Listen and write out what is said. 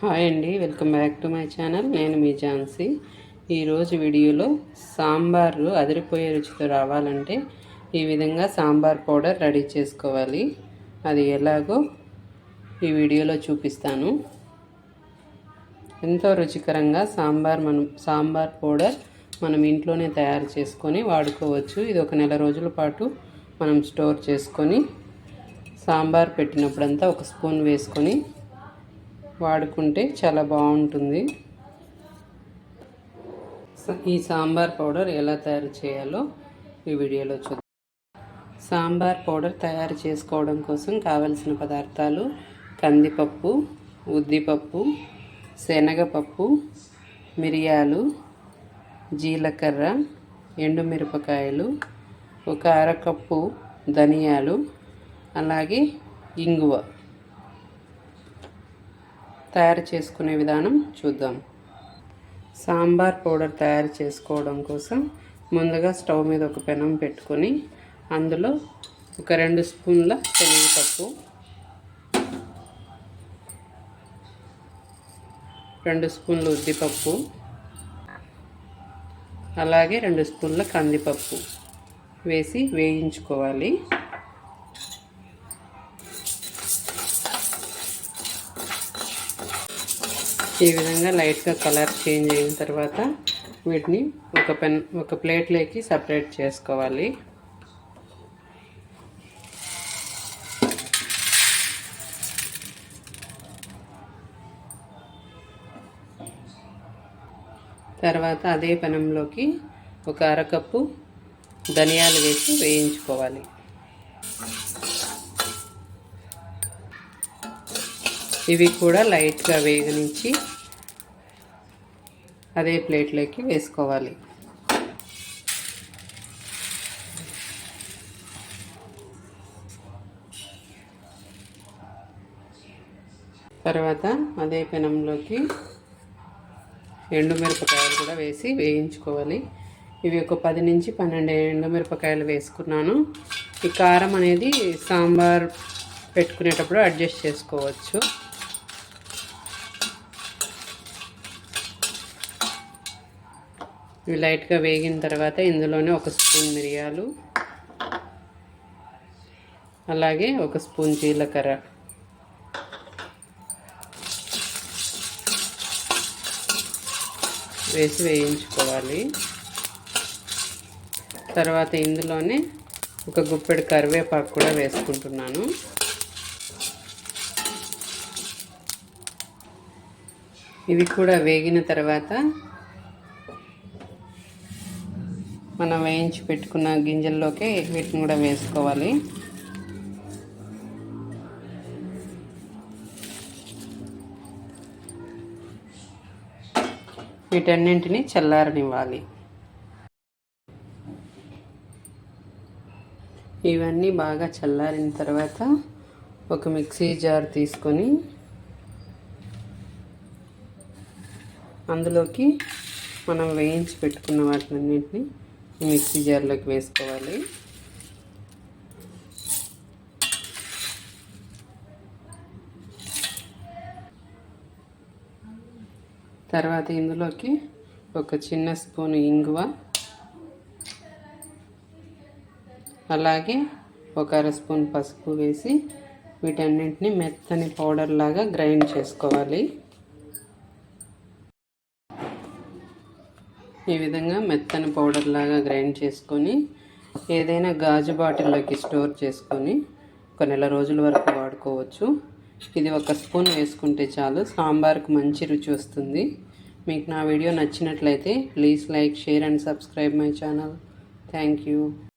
Hi అండి welcome back to my channel. నేను మీ ఝాన్సీ. ఈరోజు వీడియోలో సాంబారు అదిరిపోయే రుచితో రావాలంటే ఈ విధంగా సాంబార్ పౌడర్ రెడీ చేసుకోవాలి. అది ఎలాగో ఈ వీడియోలో చూపిస్తాను. ఎంతో రుచికరంగా సాంబార్ మనం సాంబార్ పౌడర్ మనం ఇంట్లోనే తయారు చేసుకొని వాడుకోవచ్చు. ఇది ఒక నెల రోజుల పాటు మనం స్టోర్ చేసుకొని సాంబార్ పెట్టినప్పుడంతా ఒక స్పూన్ వేసుకొని వాడుకుంటే చాలా బాగుంటుంది. ఈ సాంబార్ పౌడర్ ఎలా తయారు చేయాలో ఈ వీడియోలో చూద్దాం. సాంబార్ పౌడర్ తయారు చేసుకోవడం కోసం కావలసిన పదార్థాలు కందిపప్పు ఉద్దిపప్పు శనగపప్పు మిరియాలు జీలకర్ర ఎండుమిరపకాయలు ఒక అరకప్పు ధనియాలు అలాగే ఇంగువ. తయారు చేసుకునే విధానం చూద్దాం. సాంబార్ పౌడర్ తయారు చేసుకోవడం కోసం ముందుగా స్టవ్ మీద ఒక పెనం పెట్టుకొని అందులో ఒక రెండు స్పూన్ల శనగపప్పు రెండు స్పూన్లు ఉద్దిపప్పు అలాగే రెండు స్పూన్ల కందిపప్పు వేసి వేయించుకోవాలి. ఈ విధంగా లైట్గా కలర్ చేంజ్ అయిన తర్వాత వీటిని ఒక పెన్ ఒక ప్లేట్లోకి సపరేట్ చేసుకోవాలి. తర్వాత అదే పెనంలోకి ఒక అరకప్పు ధనియాలు వేసి వేయించుకోవాలి. ఇవి కూడా లైట్గా వేగనించి అదే ప్లేట్లోకి వేసుకోవాలి. తర్వాత అదే పెనంలోకి ఎండుమిరపకాయలు కూడా వేసి వేయించుకోవాలి. ఇవి ఒక పది నుంచి పన్నెండు ఎండుమిరపకాయలు వేసుకున్నాను. ఈ కారం అనేది సాంబార్ పెట్టుకునేటప్పుడు అడ్జస్ట్ చేసుకోవచ్చు. ఇవి లైట్గా వేగిన తర్వాత ఇందులోనే ఒక స్పూన్ మిరియాలు అలాగే ఒక స్పూన్ జీలకర్ర. వేసి వేయించుకోవాలి. తర్వాత ఇందులోనే ఒక గుప్పెడు కరివేపాకు కూడా వేసుకుంటున్నాను. ఇవి కూడా వేగిన తర్వాత మనం వేయించి పెట్టుకున్న గింజల్లోకి వీటిని కూడా వేసుకోవాలి. వీటన్నింటినీ చల్లారనివ్వాలి. ఇవన్నీ బాగా చల్లారిన తర్వాత ఒక మిక్సీ జార్ తీసుకొని అందులోకి మనం వేయించి పెట్టుకున్న వాటినన్నింటినీ మిక్సీ జార్లోకి వేసుకోవాలి. తర్వాత ఇందులోకి ఒక చిన్న స్పూన్ ఇంగువ. అలాగే ఒక అర స్పూన్ పసుపు వేసి వీటన్నింటినీ మెత్తని పౌడర్ లాగా గ్రైండ్ చేసుకోవాలి. ఈ విధంగా మెత్తని పౌడర్ లాగా గ్రైండ్ చేసుకొని ఏదైనా గాజు బాటిల్లోకి స్టోర్ చేసుకొని ఒక నెల రోజుల వరకు వాడుకోవచ్చు. ఇది ఒక స్పూన్ వేసుకుంటే చాలు. సాంబార్కు మంచి రుచి వస్తుంది. మీకు నా వీడియో నచ్చినట్లయితే please like share and subscribe my channel. Thank you.